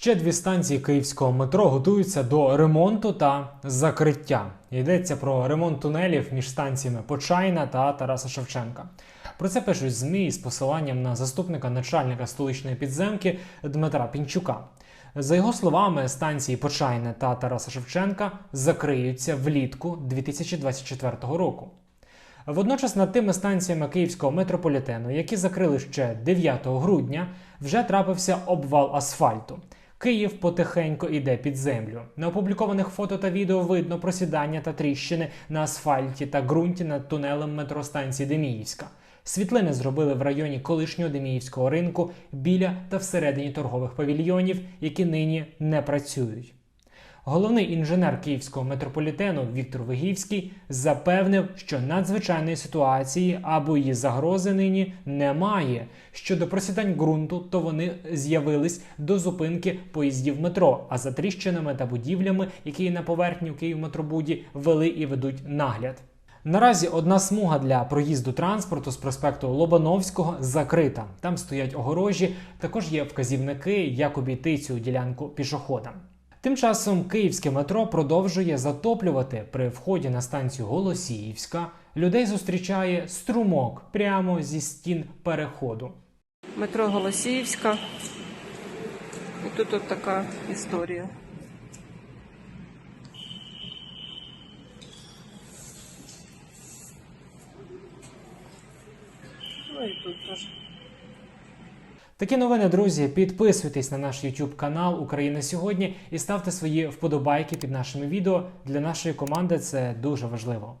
Ще дві станції київського метро готуються до ремонту та закриття. Йдеться про ремонт тунелів між станціями Почайна та Тараса Шевченка. Про це пишуть ЗМІ з посиланням на заступника начальника столичної підземки Дмитра Пінчука. За його словами, станції Почайне та Тараса Шевченка закриються влітку 2024 року. Водночас над тими станціями київського метрополітену, які закрили ще 9 грудня, вже трапився обвал асфальту. Київ потихеньку іде під землю. На опублікованих фото та відео видно просідання та тріщини на асфальті та ґрунті над тунелем метростанції Деміївська. Світлини зробили в районі колишнього Деміївського ринку біля та всередині торгових павільйонів, які нині не працюють. Головний інженер київського метрополітену Віктор Вигівський запевнив, що надзвичайної ситуації або її загрози нині немає. Щодо просідань ґрунту, то вони з'явились до зупинки поїздів метро, а за тріщинами та будівлями, які на поверхні в Київметробуді, вели і ведуть нагляд. Наразі одна смуга для проїзду транспорту з проспекту Лобановського закрита. Там стоять огорожі. Також є вказівники, як обійти цю ділянку пішоходам. Тим часом київське метро продовжує затоплювати при вході на станцію Голосіївська. Людей зустрічає струмок прямо зі стін переходу. Метро Голосіївська. І тут от така історія. Ну і тут теж. Такі новини, друзі. Підписуйтесь на наш YouTube канал Україна сьогодні і ставте свої вподобайки під нашими відео. Для нашої команди це дуже важливо.